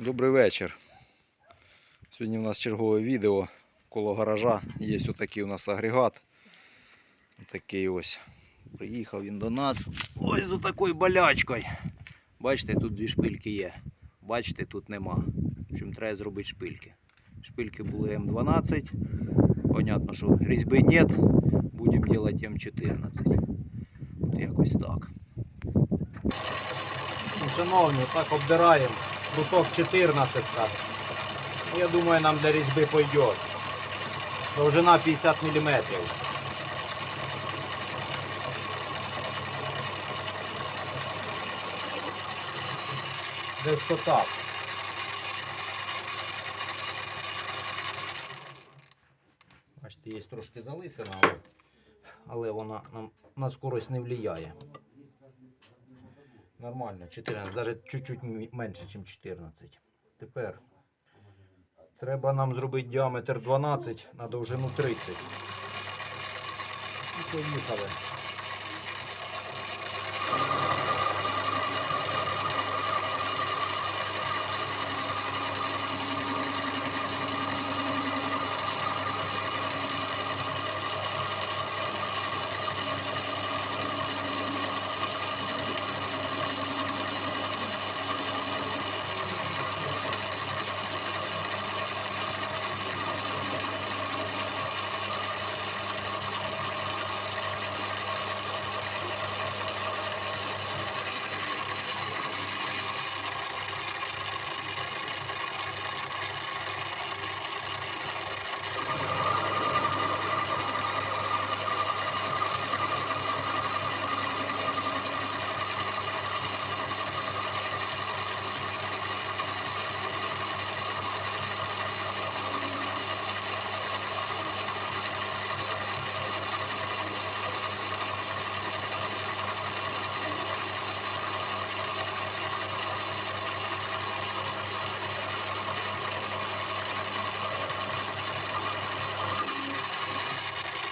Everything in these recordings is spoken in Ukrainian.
Добрий вечір. Сьогодні у нас чергове відео коло гаража. Є отакий у нас агрегат. Отакий ось. Приїхав він до нас. Ось з отакою болячкою. Бачите, тут дві шпильки є. Бачите, тут нема. Общем, треба зробити шпильки. Шпильки були М12. Понятно, що різьби нет. Будемо робити М14. От якось так. Ну, Шановні, так обдираємо. Круток 14. Ну, Я думаю, нам для різьби пойдет. Довжина 50 мм. Десь то так. Бачите, є трошки залисина, але вона нам на скорость не впливає. Нормально, 14, навіть чуть-чуть менше, ніж 14. Тепер треба нам зробити діаметр 12 на довжину 30. І поїхали.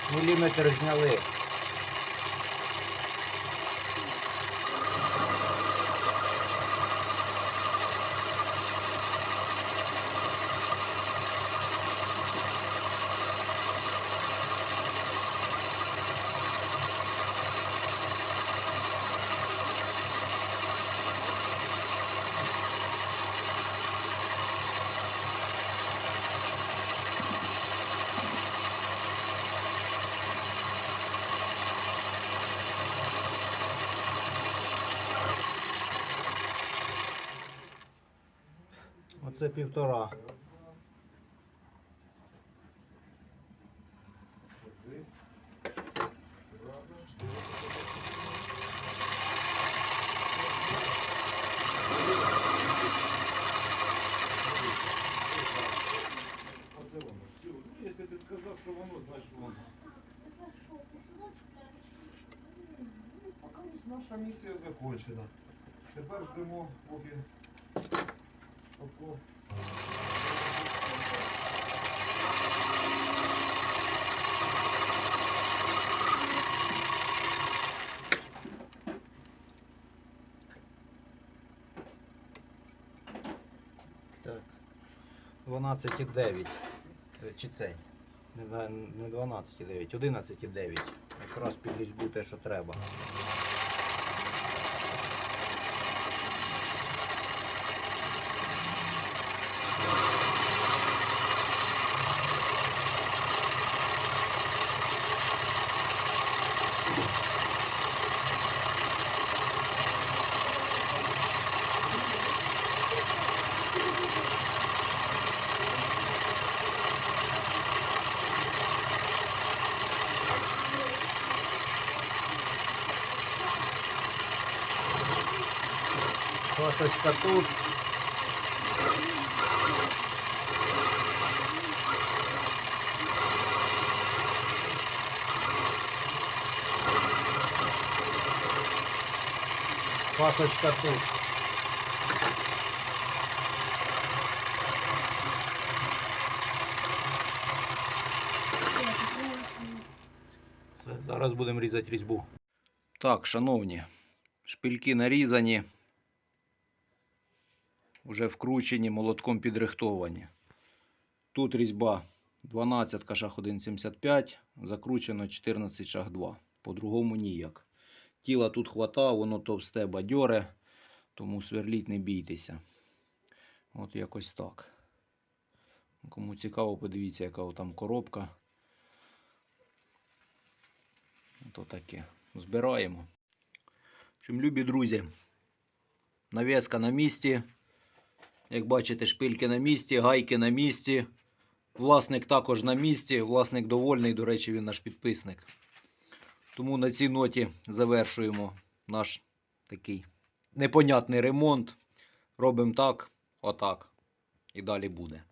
Міліметр зняли. Оце півтора. Ну, ти сказав, що воно, значить воно. Ось наша місія закончена. Тепер ждемо, поки Так. 12,9. Е, Чи цей? Не 12,9, 11,9. Якраз під різьбу те, що треба. Косточка тут. Пасочка тут. Зараз будемо різати різьбу. Так, шановні, шпильки нарізані. Вже вкручені, молотком підрихтовані. Тут різьба 12 шах 1,75, закручено 14 шах 2. По-другому ніяк. Тіла тут хвата, воно товсте бадьоре, тому сверліть не бійтеся. От якось так. Кому цікаво, подивіться, яка там коробка. То таке. Збираємо. Общем, любі друзі, навіска на місці. Як бачите, шпильки на місці, гайки на місці. Власник також на місці. Власник довольний, до речі, він наш підписник. Тому на цій ноті завершуємо наш такий непонятний ремонт. Робимо так, отак. І далі буде.